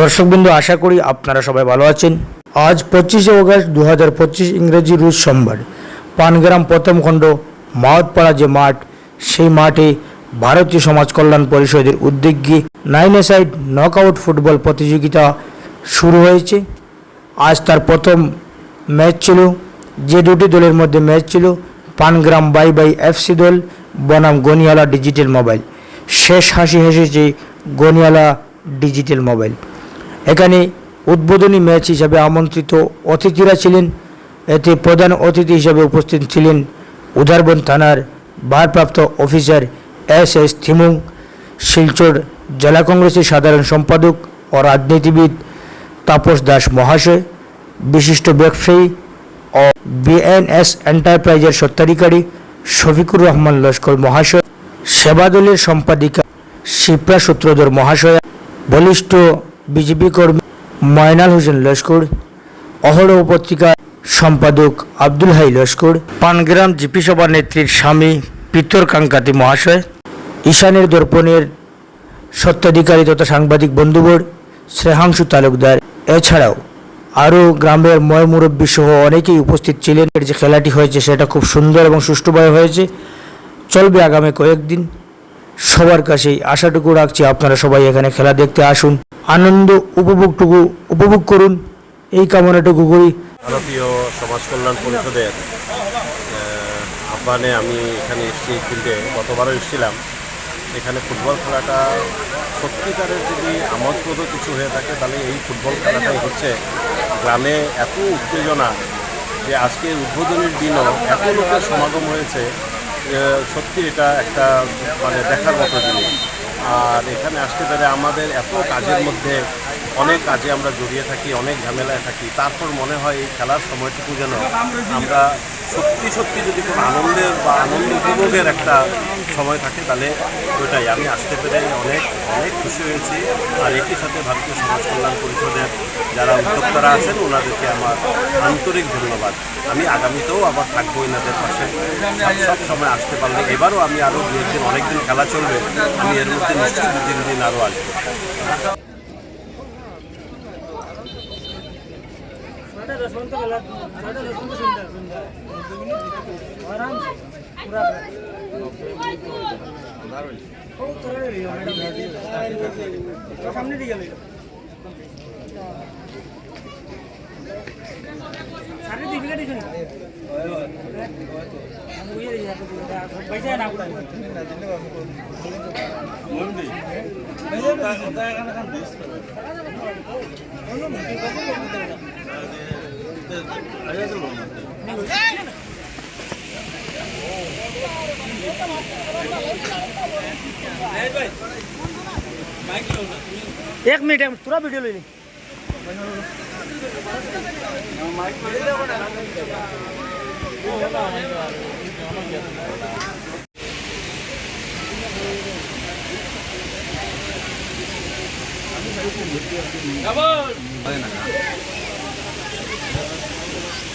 দর্শকবৃন্দ, আশা করি আপনারা সবাই ভালো আছেন। আজ পঁচিশে অগস্ট দু হাজার পঁচিশ ইংরেজি রোজ সোমবার। পানগ্রাম প্রথম খণ্ড মাওতপাড়া যে মাঠ, সেই মাঠে ভারতীয় সমাজ কল্যাণ পরিষদের উদ্যোগে nine a side knockout football প্রতিযোগিতা শুরু হয়েছে। আজ তার প্রথম ম্যাচ ছিল। যে দুটি দলের মধ্যে ম্যাচ ছিল, পানগ্রাম বাই বাই এফসি দল, বনাম গনিয়ালা ডিজিটাল মোবাইল। শেষ হাসি হেসেছে গনিয়ালা ডিজিটাল মোবাইল। এখানে উদ্বোধনী ম্যাচ হিসাবে আমন্ত্রিত অতিথিরা ছিলেন। এতে প্রধান অতিথি হিসাবে উপস্থিত ছিলেন উদারবন থানার ভারপ্রাপ্ত officer S S Thimung, Silchar জেলা কংগ্রেসের সাধারণ সম্পাদক ও রাজনীতিবিদ তাপস দাস মহাশয়, বিশিষ্ট ব্যবসায়ী ও বিএনএস এন্টারপ্রাইজের স্বত্বাধিকারী শফিকুর রহমান লস্কর মহাশয় সেবাদলের সম্পাদিকা শিপ্রা সূত্রধর মহাশয়, বলিষ্ঠ বিজেপি কর্মী ময়নাল হোসেন লস্কর, অহরহ পত্রিকার সম্পাদক আব্দুল হাই লস্কর, পানগ্রাম জিপি সভা নেত্রীর স্বামী পিতর কাঙ্কাতি মহাশয়, ঈশানের দর্পণের সত্ত্বাধিকারী তথা সাংবাদিক বন্ধুবর শ্রেহাংশু তালুকদার। এছাড়াও আরও গ্রামের ময় মুরব্বী সহ অনেকেই উপস্থিত ছিলেন। এর যে খেলাটি হয়েছে সেটা খুব সুন্দর এবং সুষ্ঠুভাবে হয়েছে। চলবে আগামী কয়েকদিন। সবার কাছেই আশাটুকু রাখছি। আপনারা সবাই এখানে খেলা দেখতে আসুন। আনন্দ উপভোগটুকু উপভোগ করুন। এই কামনাটুকু করি। ভারতীয় সমাজ কল্যাণ পরিষদের আহ্বানে আমি এখানে এসেছি ফিল্ডে, গতবারও এসেছিলাম। এখানে ফুটবল খেলাটা সত্যিকারের যদি আমোদপ্রদ কিছু হয়ে থাকে, তাহলে এই ফুটবল খেলাটাই হচ্ছে। গ্রামে এত উত্তেজনা যে আজকে উদ্বোধনের দিনও এত লোকের সমাগম হয়েছে সত্যি এটা একটা মানে দেখার মতো জিনিস। আর এখানে আসতে পেরে আমাদের এত কাজের মধ্যে অনেক কাজে আমরা জড়িয়ে থাকি, অনেক ঝামেলায় থাকি। তারপর মনে হয় এই খেলার সময়টুকু যেন আমরা সত্যি সত্যি যদি কোনো আনন্দের বা আনন্দ উপভোগের একটা সময় থাকে, তাহলে ওইটাই। আমি আসতে পেরে অনেক অনেক খুশি হয়েছি। আর একই সাথে ভারতীয় সমাজ কল্যাণ পরিষদের যারা উদ্যোক্তারা আছেন, ওনাদেরকে আমার আন্তরিক ধন্যবাদ। আমি আগামীতেও আবার থাকব এনাদের পাশে। সব- সময় আসতে পারলে এবারও আমি আরও দু একদিন, অনেকদিন খেলা চলবে। আমি এর মধ্যে নিশ্চয়ই দু তিন দিন আরও আসব। সামনে দিকে সাড়ে দুই বিঘা দিয়েছেন পয়সা না আগে এক মিনিট পুরা ভিডিও